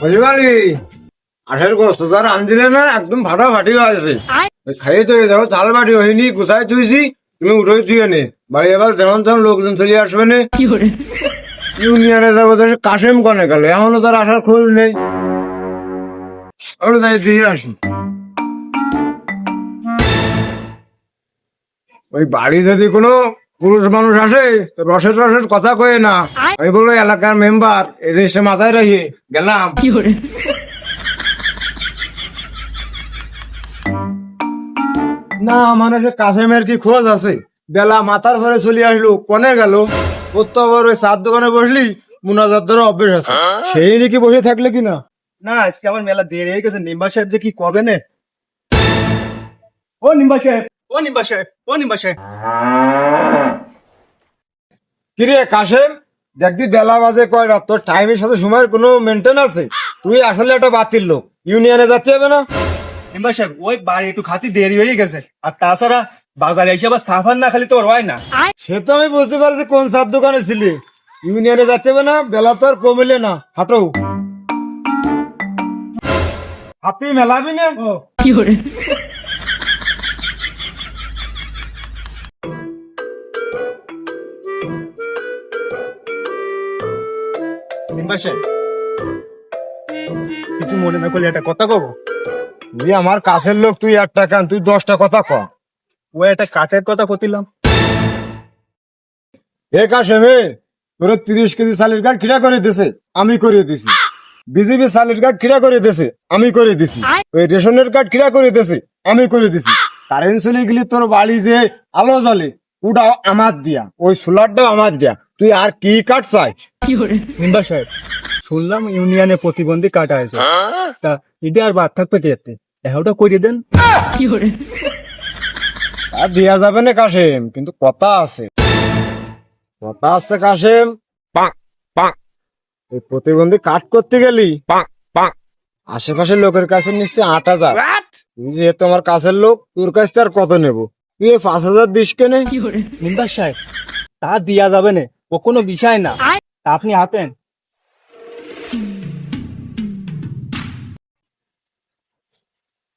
বুঝলি আঠের গোস্ত তার আনছিলে না একদম ফাটাফাটি হয়েছে। ওই খাইয়ে তো দেখো তাল বাটি হয়নি কোথায় তুইছি তুমি উঠে তুই নে। বাড়ি এবার যেমন তেমন লোকজন চলে আসবে না। ইউনিয়নে যাব তো কাশেম কনে গেল এখনও তার আসার খোঁজ নেই। ওটা তাই দিয়ে আসি। ওই বাড়ি যদি কোনো পুরুষ মানুষ আসে রসের রসের কথা কয়ে না। আমি বলব এলাকার মেম্বার এই জিনিসটা মাথায় রাখিয়ে গেলাম। না মানে যে কাশেমের কি খোঁজ আছে? বেলা মাথার ভরে চলে আসলো কনে গেল? প্রত্যেকবার ওই চার দোকানে বসলি মুনাজার ধরে অভ্যেস আছে। সেই নাকি বসে থাকলে কি না না আজকে আমার মেলা দেরি হয়ে গেছে নিম্বা সাহেব যে কি কবে নে? ও নিম্বা সাহেব। ও নিম্বা সাহেব ও নিম্বা সাহেব কিরে কাশেম দেখবি বেলা বাজে কয় রাত তোর টাইমের সাথে সময়ের কোনো মেনটেন আছে? তুই আসলে একটা বাতিল লোক ইউনিয়নে যাচ্ছে হবে না? নিম্বা সাহেব ওই বাড়ি একটু খাতি দেরি হয়ে গেছে। আর তাছাড়া বাজারে এসে আবার সাফান না খালি তোর হয় না। সে তো আমি বুঝতে পারছি কোন সার দোকানে ছিলি। ইউনিয়নে যাচ্ছে হবে না বেলা তো আর কমিলে না। হাঁটো। হাতি মেলাবি না? নিম্বা কিছু মনে না করলে একটা কথা কব? তুই আমার কাছের লোক, তুই তুই দশটা কথা ও একটা কাঠের কথা করতিলাম এ কাশেমে, তোর তিরিশ কেজি করে দিছে, আমি করে দিছি। বিজেপি সালের কার্ড খিড়া করে দিছে, আমি করে দিছি। ওই রেশনের কার্ড খিড়া করে দিছে, আমি করে দিছি। কারেন্ট চলে গেলি তোর বাড়ি যে আলো জ্বলে ওটা আমার দিয়া, ওই সোলারটাও আমার দিয়া। তুই আর কি কাঠ চাই? নিম্বা সাহেব শুনলাম ইউনিয়নে প্রতিবন্ধী কাটা আছে তা এটা আর বাদ থাকবে কে এতে? এহোটা করিয়ে দেন। আর দেয়া যাবে না কাশেম কিন্তু কথা আছে। কথা আছে কাশেম। এই প্রতিবন্ধী কাট করতে গেলি? আশেপাশের লোকের কাছে নিচ্ছে আট হাজার। তুই যেহেতু আমার কাছের লোক তোর কাছ থেকে আর কত নেব? তুই পাঁচ হাজার দিস কেনে? নিম্বা সাহেব তা দিয়া যাবে না। ও কোনো বিষয় না। আপনি আপেন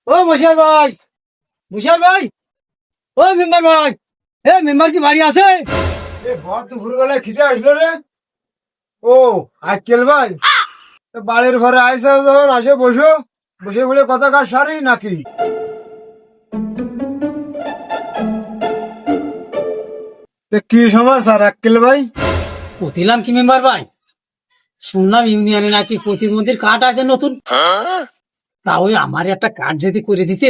ও মুশার ভাই মুশার ভাই ও মেম্বার ভাই এ মেম্বার কি বাড়ি আছে? এ বদ দুপুর বেলায় খিটে আসলো রে। ও আজকেল ভাই বাড়ির ঘরে আইসা যখন আসে বসো। বসে বলে কথা কাজ সারি নাকি? তে কি সমাচার আক্কেল ভাই? প্রতিলাম কি মেম্বার ভাই? শুনলাম ইউনিয়নে নাকি প্রতিবন্ধীর কার্ড আছে নতুন। তা ওই আমার একটা কার্ড যদি করে দিতে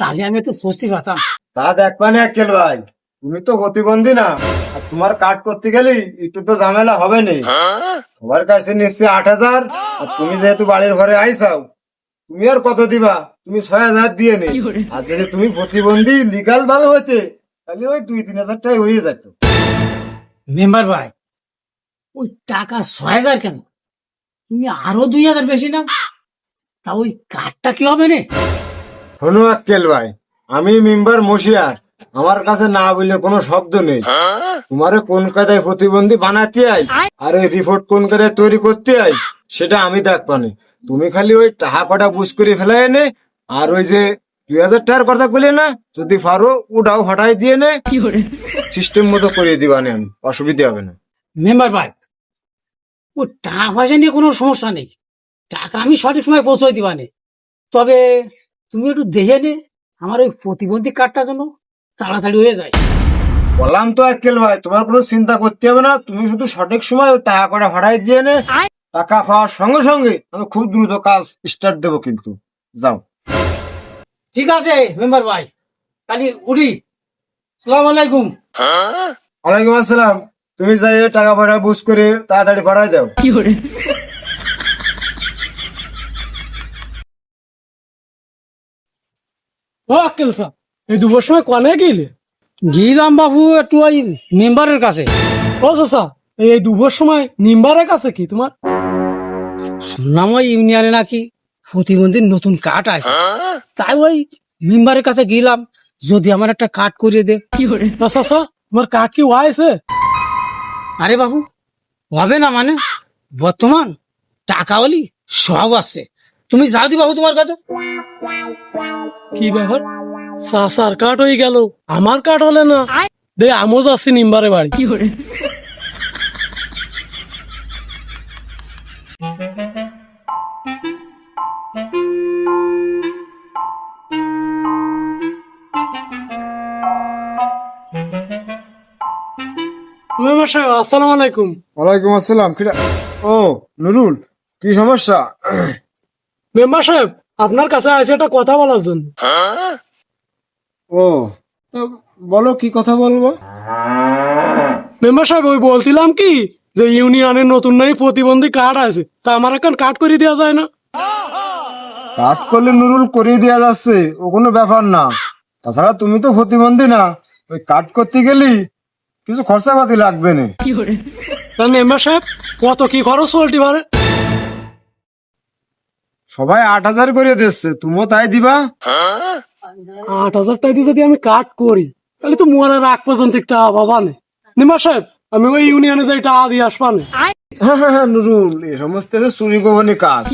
তাহলে আমি একটু স্বস্তি পাতাম। তা দেখবানি আক্কেল ভাই তুমি তো প্রতিবন্ধী না আর তোমার কাট করতে গেলে একটু তো ঝামেলা হবে না। সবার কাছে নিচ্ছে আট হাজার আর তুমি যেহেতু বাড়ির ঘরে আইসাও তুমি আর কত দিবা? তুমি ছয় হাজার দিয়ে নে। আর যদি তুমি প্রতিবন্ধী লিগাল ভাবে হইতে তাহলে ওই দুই তিন হাজার টাকা হয়ে যেত মেম্বার ভাই ওই টাকা ছয় হাজার কেন? তুমি আরও দুই হাজার বেশি নাও। তা ওই কার্ডটা কি হবে নে শোনো আক্কেল ভাই আমি মেম্বার মশিয়ার। আমার কাছে না বললে কোনো শব্দ নেই। তোমারে কোন কায়দায় প্রতিবন্ধী বানাতে আই? আর ওই রিপোর্ট কোন কায়দায় তৈরি করতে আই? সেটা আমি দেখবানি তুমি খালি ওই টাকা কটা বুঝ করে ফেলাই নে। আর ওই যে দুই হাজার টাকার কথা বলে না যদি পারো ওটাও হটাই দিয়ে নে। সিস্টেম মতো করিয়ে দিবানি আমি। অসুবিধা হবে না। মেম্বার ভাই ও টাকা পয়সা নিয়ে কোনো সমস্যা নেই। টাকা আমি সঠিক সময় পৌঁছাই দিবানে তবে তুমি একটু দেখে নে আমার ওই প্রতিবন্ধী কার্ডটা যেন তাড়াতাড়ি হয়ে যায়। বললাম তো আক্কেল ভাই তোমার কোনো চিন্তা করতে হবে না। তুমি শুধু সঠিক সময় ওই টাকা করে হটাই দিয়ে নে। টাকা পাওয়ার সঙ্গে সঙ্গে আমি খুব দ্রুত কাজ স্টার্ট দেবো কিন্তু। যাও। ঠিক আছে মেম্বার ভাই। তাহলে উঠি। সালাম আলাইকুম। ওয়ালাইকুম আসসালাম। তুমি যাই টাকা পয়সা বুঝ করে তাড়াতাড়ি পাঠাই দাও। ও আক্কেল সাহ এই দুপুর সময় কনে গেলে গিলাম বাবু একটু ওই মেম্বারের কাছে। ও চাচা এই দুপুর সময় নিম্বারের কাছে কি তোমার? শুনলাম ওই ইউনিয়নে নাকি প্রতিবন্ধীর নতুন কার্ড আছে। তাই ওই মেম্বারের কাছে গেলাম যদি আমার একটা কার্ড করিয়ে দে। তা চাচা তোমার কাক কি ওয়াইছে আরে বাবু হবে না মানে? বর্তমান টাকা হলি সব আছে তুমি যা দিবা তোমার কাছে। কি ব্যাপার? সাসার কাট হয়ে গেল আমার কাট হলে না? দে আমও যাচ্ছি নিম্বারে বাড়ি। মেম্বার সাহেব আসসালামু আলাইকুম। ওয়ালাইকুম আসসালাম কিরা ও নুরুল কি সমস্যা? মেম্বার সাহেব আপনার কাছে আছে একটা কথা বলার জন্য। ও তো বলো কি কথা বলব? মেম্বার সাহেব ওই বলছিলাম কি যে ইউনিয়নের নতুন নাই প্রতিবন্ধী কার্ড আছে তা আমার এখন কার্ড করে দেওয়া যায় না। কাট করলে নুরুল করিয়ে দেওয়া যাচ্ছে ও কোনো ব্যাপার না। তাছাড়া তুমি তো প্রতিবন্ধী না ওই কাট করতে গেলি কিছু খরচাপাতি লাগবে না। তা মেম্বার সাহেব কত কি খরচ পারে সবাই আট হাজার করে দিচ্ছে তুমিও তাই দিবা? আট হাজার টাকা দিয়ে যদি আমি কাট করি তাহলে তো মরার আগ পর্যন্ত একটা বাবা নেই নিমা সাহেব আমি ওই ইউনিয়নে যাই টাকা দিয়ে আসবানে হ্যাঁ হ্যাঁ হ্যাঁ নুরুল এই সমস্ত চুরি গোপনী কাজ।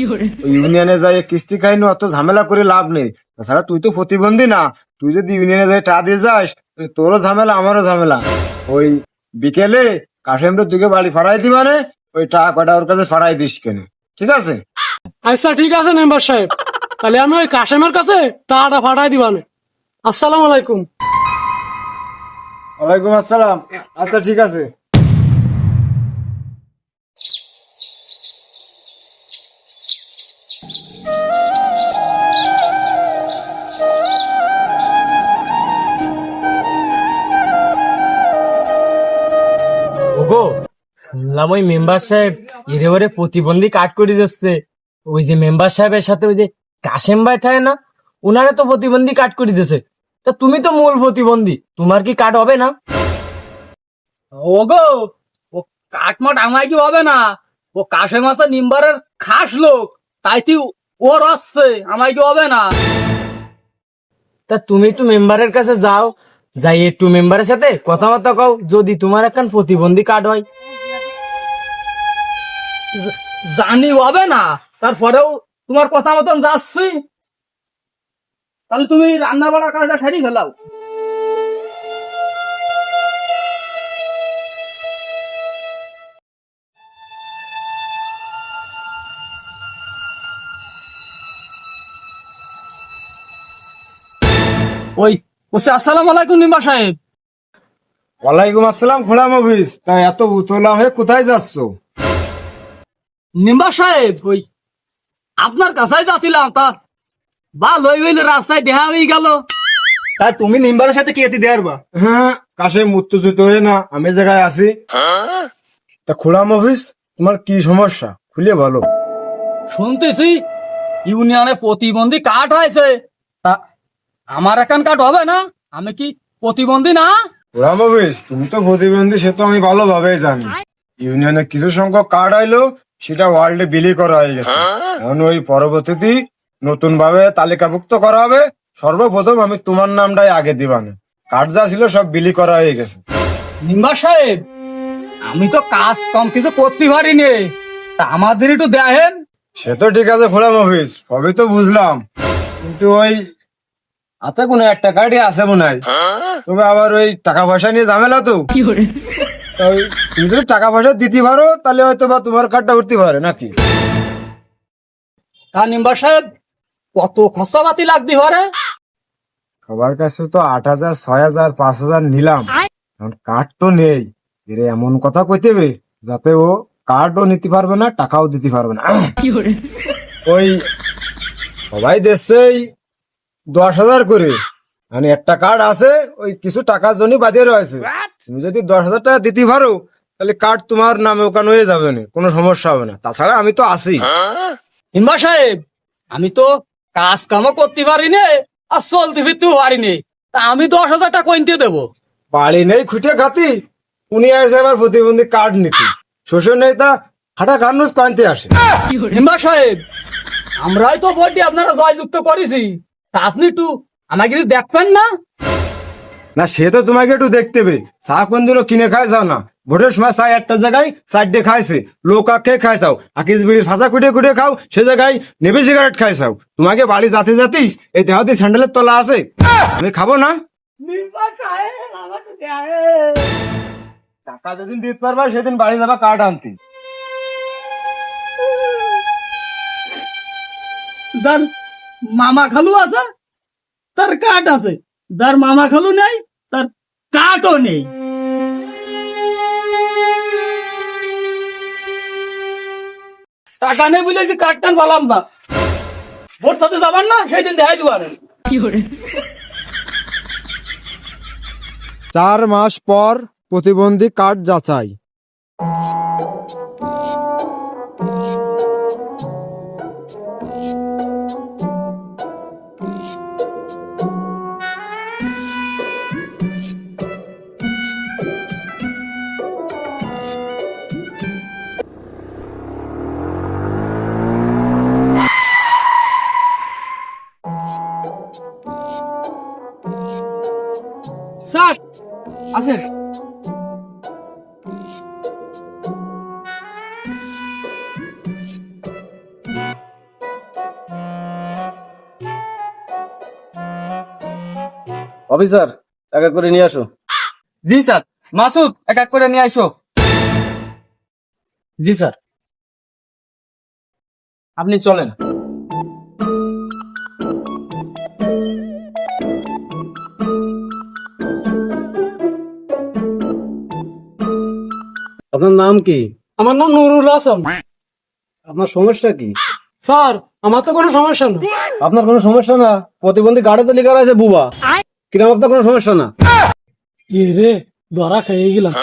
ওই ইউনিয়নে যাই কিস্তি খাইনি অত ঝামেলা করে লাভ নেই। তাছাড়া তুই তো প্রতিবন্ধী না তুই যদি ইউনিয়নে যাই টা দিয়ে যাস তোরও ঝামেলা আমারও ঝামেলা। ওই বিকেলে কাশেমরে দুকে বাড়ি ফাড়াই দিবা রে ওই টাকা কটা ওর কাছে ফাড়াই দিস কেন? ঠিক আছে? আচ্ছা ঠিক আছে মেম্বার সাহেব। তাহলে আমি ওই কাশেমের কাছে টাকাটা ফাটাই দিবানে আসসালামু আলাইকুম। ওয়ালাইকুম আসসালাম। আচ্ছা ঠিক আছে। শুনলাম ওই মেম্বার সাহেব এরে ওরে প্রতিবন্ধী কাট করে দিচ্ছে। ওই যে মেম্বার সাহেবের সাথে ওই যে কাশেম ভাই থাকে না উনারে তো প্রতিবন্ধী কাট করে দিছে তা তুমি তো মূল প্রতিবন্ধী তোমার কি কাট হবে না? ওগো ও কাঠমাট আমায় কি হবে না? ও কাশে মাসে নিম্বারের খাস লোক তাই তুই ওর আসছে আমায় কি হবে না? তা তুমি একটু মেম্বারের কাছে যাও যাই একটু মেম্বারের সাথে কথাবার্তা কও যদি তোমার একখান প্রতিবন্ধী কার্ড হয়। জানি হবে না। তারপরেও তোমার কথা মতন যাচ্ছি। তাহলে তুমি রান্না বাড়ার কাজটা সারি ফেলাও। ওই, বলছে, আসসালামু আলাইকুম নিম্বা সাহেব। ওয়ালাইকুম আসসালাম, খোলা মফিস তা এত উতলা হয়ে কোথায় যাচ্ছ? নিম্বা সাহেব ওই আপনার কাছেই যাচ্ছিলাম তা বা লই হইলে রাস্তায় দেখা হয়ে গেল। তা তুমি নিম্বারের সাথে কি এতে দেয়ার বা হ্যাঁ কাশে উত্তেজিত হয়ে না আমি জায়গায় আছি। তা খোলা মফিস তোমার কি সমস্যা? খুলে বলো। শুনতেছি ইউনিয়নে প্রতিবন্ধী কার্ড হয়েছে। তা আমার একান কার্ড হবে না? আমি কি প্রতিবন্ধী না? খোলা মফিস তুমি তো প্রতিবন্ধী সে তো আমি ভালোভাবেই জানি। ইউনিয়নে কিছু সংখ্যক কার্ড আইলো সেটা ওয়ার্ল্ডে বিলি করা হয়ে গেছে। এখন ওই পরবর্তীতে নতুন ভাবে তালিকাভুক্ত করা হবে। সর্বপ্রথম আমি তোমার নামটাই আগে দিবানে। কার্ড যা ছিল সব বিলি করা হয়ে গেছে। নিম্বা সাহেব আমি তো কাজ কম কিছু করতে পারিনি। তা আমাদের একটু দেখেন। সে তো ঠিক আছে খোলা মফিস সবই তো বুঝলাম। কিন্তু ওই হাতে কোনো একটা কার্ডই আছে মনে হয়। তবে আবার ওই টাকা পয়সা নিয়ে ঝামেলা তো। তুমি যদি টাকা পয়সা দিতে পারো তাহলে হয়তো বা তোমার কার্ডটা উঠতে পারে নাকি? তা নিম্বা সাহেব? কত খরচাপাতি লাগতে পারে? সবার কাছে তো আট হাজার ছয় হাজার পাঁচ হাজার নিলাম। এখন কার্ড তো নেই। এর এমন কথা কইতে হবে যাতে ও কার্ডও নিতে পারবে না টাকাও দিতে পারবে না। ওই সবাই দেশেই দশ হাজার করে। মানে একটা কার্ড আছে ওই কিছু টাকার জন্য বাদিয়ে রয়েছে। তুমি যদি দশ হাজার টাকা দিতে পারো তাহলে কার্ড তোমার নামে ওখানে হয়ে যাবে না কোনো সমস্যা হবে না। তাছাড়া আমি তো আছি। নিম্বা সাহেব আমি তো কাজ কামও করতে পারিনি আর চলতে ফিরতেও পারিনি তা আমি দশ হাজার টাকা কইতে দেবো? বাড়ি নেই খুঁটে খাতি উনি আসে আবার প্রতিবন্ধী কার্ড নিতে। শ্বশুর নেই তা খাটা কান্নুস কানতে আসে? হিম্বা সাহেব আমরাই তো বডি আপনারা জয়যুক্ত করেছি। তা আপনি একটু আমাকে কিছু দেখবেন না। না সে তো তোমাকে একটু দেখতে হবে। চা কোন দিনও কিনে খায় যাও না। ভোটের সময় চাই একটা জায়গায় চারটে খাইছে। লোক কে খাইছাও আকিস বিড়ির ফাঁসা কুটে কুটে খাও সে জায়গায় নেবে সিগারেট খাইছাও তোমাকে বাড়ি যাতে জাতি এই দেহাতি স্যান্ডেলের তলা আছে। আমি খাব না। টাকা যেদিন দিতে পারবা সেদিন বাড়ি যাবা কার্ড আনতে। যার মামা খালু আছে? তার কাঠ আছে। যার মামা খালু নেই তার কাঠও নেই। টাকা নেই বলে যে কাঠ টান পালাম না ভোট সাথে যাবার না সেই দিন দেখাই দিবার চার মাস পর প্রতিবন্ধী কার্ড যাচাই। অফিসার এক এক করে নিয়ে আসো। জি স্যার মাসুদ এক এক করে নিয়ে আসো। জি স্যার। আপনি চলেন। আপনার নাম কি? আমার নাম নুরুল হাসান। আপনার সমস্যা কি? স্যার আমার তো কোনো সমস্যা না আপনার কোনো সমস্যা না? প্রতিবন্ধী কার্ডে তো লেখা আছে বুবা। কিরম আপনার কোনো সমস্যা না। এ রে ধরা খেয়ে গেলাম।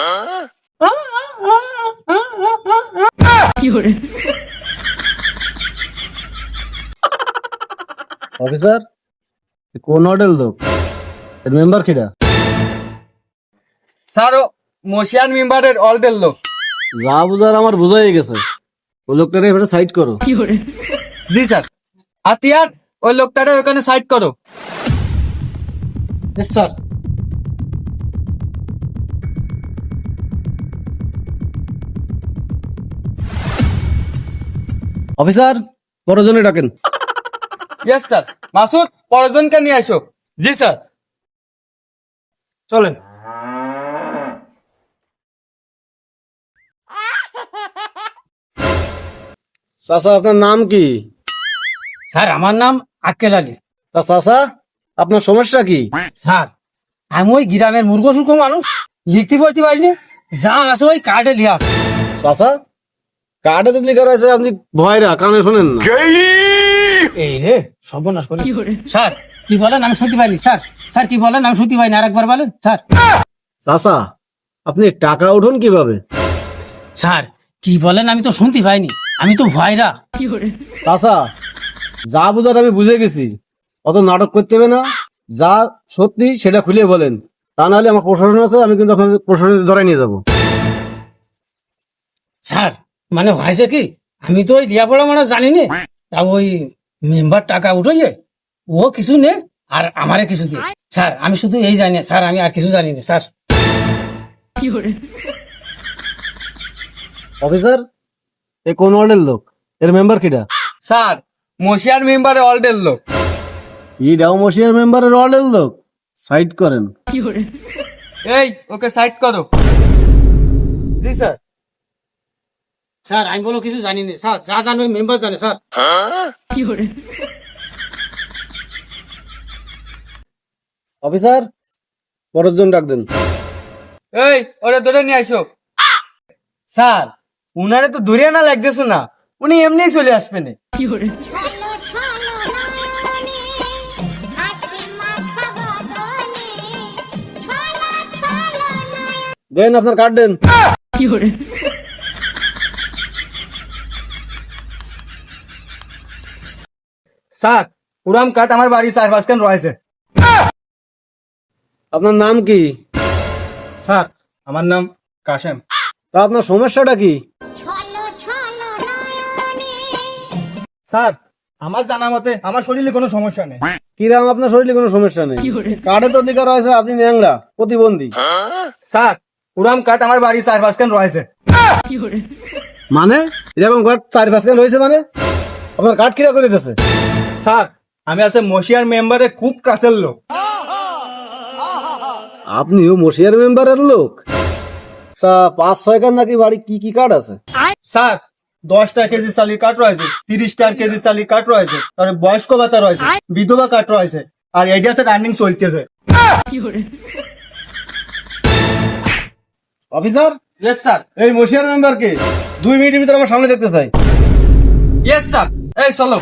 অফিসার কোন মডেল লোক এর মেম্বার কিটা স্যার ও মশিয়ান মেম্বারের অলডের লোক। যা বুঝার আমার বোঝাই গেছে। ওই লোকটারে এবারে সাইড করো। জি স্যার। আতিয়ার ওই লোকটারে ওখানে সাইড করো। স্যার। অফিসার পরজনে ডাকেন। ইয়েস স্যার মাসুদ পরজনকে নিয়ে আসো। জি স্যার চলেন। চাচা আপনার নাম কি? স্যার আমার নাম আক্কেল আলী। তা চাচা? আপনার সমস্যা কি? স্যার আমি ওই গ্রামের মূর্খ সূর্খ মানুষ লিখতে পড়তে পারিনি। যা আছে ওই কার্ডে লিখা আছে। চাচা কার্ডে তো লেখা রয়েছে আপনি ভয়রা কানে শোনেন না। এই রে সর্বনাশ করে। স্যার কি বলেন আমি শুনতে পাইনি। স্যার স্যার কি বলেন আমি শুনতে পাইনি। আরেকবার বলেন স্যার। চাচা আপনি টাকা উঠুন কীভাবে? স্যার কি বলেন আমি তো শুনতে পাইনি। আমি তো ভয়রা চাচা যা বুঝার আমি বুঝে গেছি। অত নাটক করতে হবে না। যা সত্যি সেটা খুলে বলেন। তা নাহলে আমার প্রশাসন আছে আমি কিন্তু আপনাদের প্রশাসনের ধরে নিয়ে যাব। স্যার মানে হয়েছে কি? আমি তো ওই লেখাপড়া মানে জানি না তা ওই মেম্বার টাকা উঠে ও কিছু নে আর আমারে কিছু দিয়ে। স্যার আমি শুধু এই জানি না, স্যার আমি আর কিছু জানি না স্যার। অফিসার এ কোন ওয়ার্ডের লোক? এর মেম্বার কিটা স্যার মশিয়ার মেম্বারের অলডের লোক। ই ডাও মশিয়ার মেম্বারের ওয়ার্ডের লোক। সাইড করেন। এই ওকে সাইড করো। জি স্যার। স্যার আমি বলো কিছু জানি না স্যার যা জানো মেম্বার জানে স্যার। অফিসার পরের জন ডাক দেন। এই ওরা ধরে নিয়ে আসো স্যার উনারে তো দূরে না লাগতেছে না। উনি এমনিই চলে আসবেন। ছলো দেন আপনার কার্ড দেন। কি করে? স্যার পুরাম কাঠ আমার বাড়ি চার পাঁচখান রয়েছে। আপনার নাম কি? স্যার আমার নাম কাশেম। তা আপনার সমস্যাটা কি? ছলো ছলো নয়নে। স্যার আমার জানা মতে আমার শরীরে কোনো সমস্যা নেই। কিরাম আপনার শরীরে কোনো সমস্যা নেই। কার্ডে তো লেখা রয়েছে আপনি ন্যাংরা প্রতিবন্ধী। স্যার উড়াম কাঠ আমার বাড়ি চার পাঁচখান রয়েছে। মানে? এরকম ঘর চার পাঁচখান রয়েছে মানে? আপনার কাঠ কিরা করে দিতেছে? স্যার, আমি আছে মশিয়ার মেম্বারে খুব কাছের লোক। আপনিও মশিয়ার মেম্বারের লোক? তা পাঁচ, ছয় খান নাকি বাড়ি কি কি কাঠ আছে? স্যার, দশটা কেজি চালির কাঠ রয়েছে, তিরিশটা কেজি চালির কাঠ রয়েছে, তারপরে বয়স্ক ভাতা রয়েছে, বিধবা কাঠ রয়েছে, আর এইটা আছে রানিং চলতেছে। অফিসার? ইয়েস স্যার এই মশিয়ার মেম্বারকে দুই মিনিটের ভিতরে আমার সামনে দেখতে চাই। ইয়েস স্যার এই চলো।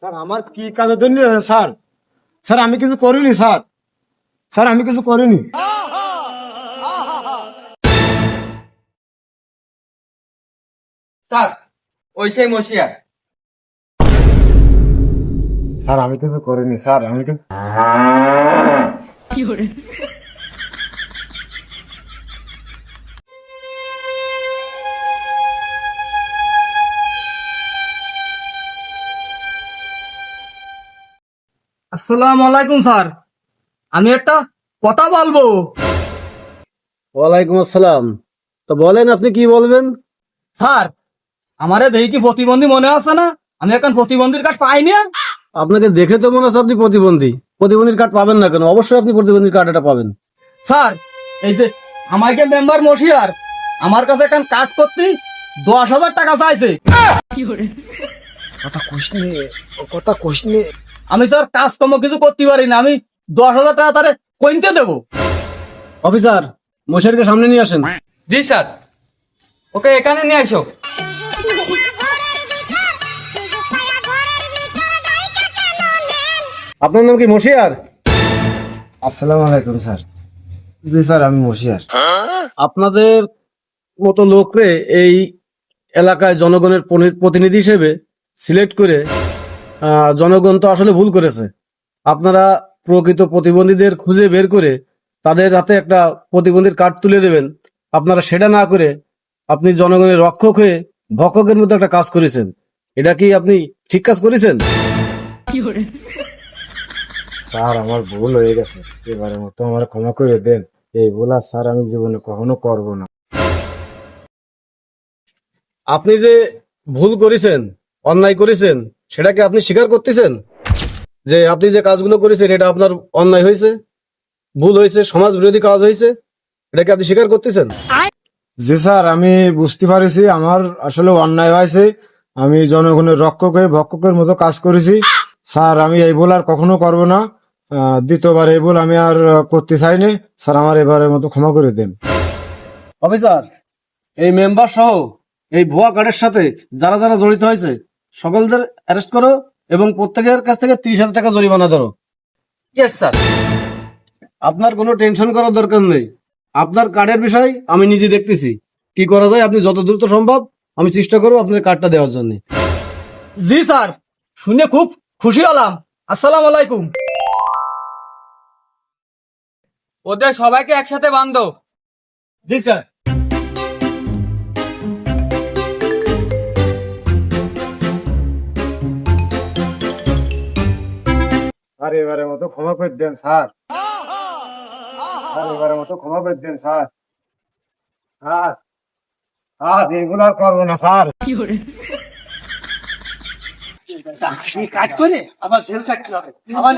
স্যার আমার কি কাজের জন্য স্যার? স্যার আমি কিছু করিনি স্যার। স্যার আমি কিছু করিনি। স্যার ওই সেই মশিয়া। স্যার আমি কিছু করিনি স্যার আমি কিছু আসসালামু আলাইকুম স্যার। আমি একটা কথা বলব। ওয়ালাইকুম আসসালাম। তো বলেন আপনি কি বলবেন? স্যার আমারে দেখি কি প্রতিবন্ধী মনে আছে না? আমি এখন প্রতিবন্ধীর কার্ড পাইনি আপনাকে দেখে তো মনে হচ্ছে আপনি প্রতিবন্ধী। প্রতিবন্ধীর কার্ড পাবেন না কেন? অবশ্যই আপনি প্রতিবন্ধীর কার্ড এটা পাবেন। স্যার এই যে আমাকে মেম্বার মশিয়ার আমার কাছে এখন কাট করতে দশ হাজার টাকা চাইছে। কথা কথা আমি স্যার কাজকর্ম কিছু করতে পারি না। আমি দশ হাজার টাকা তারে কইতে দেবো। অফিসার মশারিকে সামনে নিয়ে আসেন। জি স্যার। ওকে এখানে নিয়ে আসো। আপনার নাম কি মশিয়ার? আসসালামু আলাইকুম স্যার। জি স্যার আমি মশিয়ার। আপনাদের মতো লোকরে এই এলাকায় জনগণের প্রতিনিধি হিসেবে সিলেক্ট করে জনগণ তো আসলে ভুল করেছে। আপনারা প্রকৃত প্রতিবন্ধীদের খুঁজে বের করে তাদের হাতে একটা প্রতিবন্ধীর কার্ড তুলে দেবেন। আপনারা সেটা না করে আপনি জনগণের রক্ষক হয়ে ভক্ষকের মতো একটা কাজ করেছেন। এটা কি আপনি ঠিক কাজ করেছেন? স্যার আমার ভুল হয়ে গেছে। এবারের মতো আমার ক্ষমা করে দেন। এই ভুল আর স্যার আমি জীবনে কখনো করব না। আপনি যে ভুল করেছেন অন্যায় করেছেন সেটাকে আপনি স্বীকার করতেছেন? যে আপনি যে কাজগুলো করেছেন এটা আপনার অন্যায় হয়েছে? ভুল হয়েছে? সমাজ বিরোধী কাজ হয়েছে? এটাকে আপনি স্বীকার করতেছেন? জি স্যার আমি বুঝতে পারিছি আমার আসলে অন্যায় হয়েছে। আমি জনগণের রক্ষক হয়ে ভক্ষকের মতো কাজ করেছি। স্যার আমি এই ভুল আর কখনো করব না। দ্বিতীয়বার এই ভুল আমি আর করতে চাইনি। স্যার আমার এবারের মতো ক্ষমা করে দেন। অফিসার এই মেম্বার সহ এই ভুয়া কার্ডের সাথে যারা যারা জড়িত হয়েছে সকলদের অ্যারেস্ট করো এবং প্রত্যেকের কাছ থেকে ত্রিশ হাজার টাকা জরিমানা ধরো। ইয়েস স্যার আপনার কোনো টেনশন করার দরকার নেই। আপনার কার্ডের বিষয় আমি নিজে দেখতেছি। কি করা যায়? আপনি যত দ্রুত সম্ভব আমি চেষ্টা করব আপনার কার্ডটা দেওয়ার জন্য। জি স্যার। শুনে খুব খুশি হলাম। আসসালাম আলাইকুম। ওদের সবাইকে একসাথে বান্ধো। জি স্যার। স্যার এবারের মতো ক্ষমা করে দেন স্যার। স্যার এবারের মতো ক্ষমা করে দেন স্যার। স্যার স্যার এগুলো আর করব না স্যার। কাজ করে আবার জেল থাকতে হবে। আবার